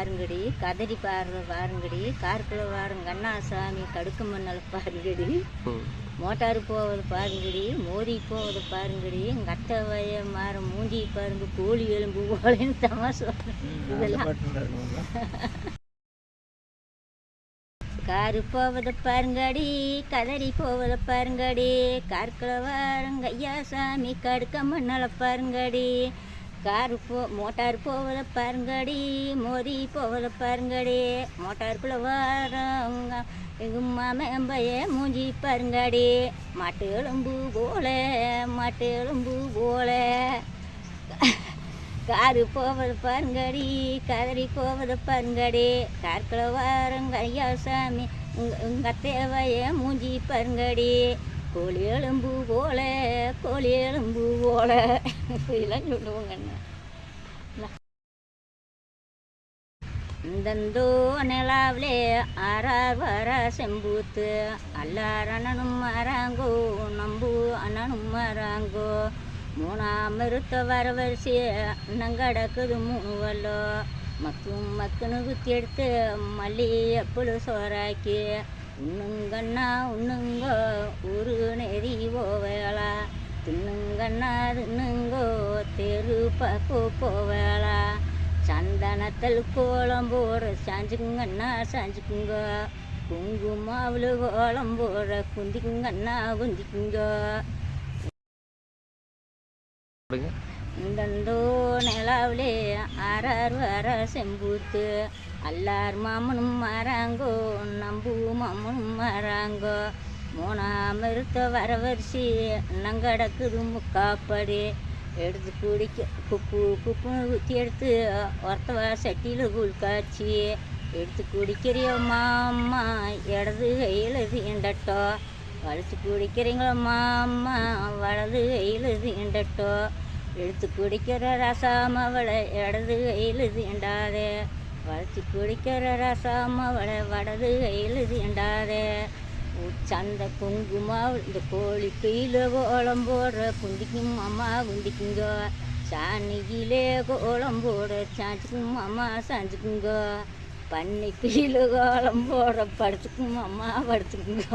பாருங்கடி கதறி பாடுற பாருங்கடி காருக்குள்ள வாருங்க அண்ணாசாமி கடுக்கு மண்ணல் பாருங்கடி. மோட்டார் போவது பாருங்கடி மோதி போவது பாருங்கடி எங்கள் அத்தை வய மாற மூஞ்சி பாருங்க கோழி எலும்பு போலேன்னு தமாசு இதெல்லாம். காரு போவதை பாருங்கடி கதறி போவதை பாருங்கடி கார்க்குள்ள வாருங்க ஐயா சாமி கடுக்க மண்ணால பாருங்கடி. காரு போ மோட்டார் போவதை பாருங்கடி மோதி போவதை பாருங்கடி. மோட்டாருக்குள்ளே வாரங்க எங்கள் மாமன் மூஞ்சி பாருங்கடி. மாட்டு எலும்பு போல மாட்டு எலும்பு போல. காரு போவது பாருங்கடி கதறி போவது பாருங்கடி. கார்க்குள்ள வாருங்க ஐயா சாமி உங்கள் உங்கள் தேவைய மூஞ்சி பாருங்கடி. கோழி எலும்பு போல கோழி எலும்பு போல. இதெல்லாம் சொல்லுவோங்க இந்தந்தோ நிலாவிலே ஆறார் வர செம்பூத்து அல்லார் அண்ணனும் மறாங்கோ நம்பு அண்ணனும் மறாங்கோ மூணாம் மருத்த வர வரிசை நங்கடக்குது மூணு வல்லோ மக்கும் மக்குன்னு குத்தி எடுத்து மல்லி எப்பளு சோறாக்கி உண்ணுங்கண்ணா உண்ணுங்க ஒரு நெறி போவேளா. தின்னுங்கண்ணா தின்னுங்கோ தெரு பக்கு போவேளா. சந்தனத்தில் கோலம் போட சாஞ்சுக்குங்கண்ணா சாஞ்சுக்குங்க. குங்குமாவில் கோலம் போட குந்திக்குங்கண்ணா குந்திக்குங்க. இந்தந்தோ நிலாவிலே ஆறார் வர செம்பூத்து. அல்லார் மாமனும் மாறாங்கோ நம்பு மாமனும் மாறாங்கோ. மூணாம் இருத்த வர வரிசை நங்கடக்குது முக்காப்படி. எடுத்து குடிக்க குப்பு குப்புன்னு ஊற்றி எடுத்து ஒருத்தவ சட்டியில் கூழ் காய்ச்சி. எடுத்து குடிக்கிறியோம்மா மாமா? இடது கையில் தீண்டட்டோ. வலிச்சு குடிக்கிறீங்களோம்மா அம்மா வலது கையில் தீண்டட்டோ. எடுத்து குடிக்கிற ரசாமவளை இடது கையில் தீண்டாதே. வலிச்சு குடிக்கிற ரசாமவளை வடது எழுது தீண்டாதே சந்த குங்குமா இந்த கோழி கையில் கோலம் போடுற குந்திக்கும் அம்மா குந்திக்குங்க சாணியிலே கோலம் போடுற சாஞ்சுக்கும் அம்மா சாஞ்சுக்குங்க. பண்ணி கீழே கோலம் போடுற படுத்துக்கும் அம்மா படுத்துக்குங்க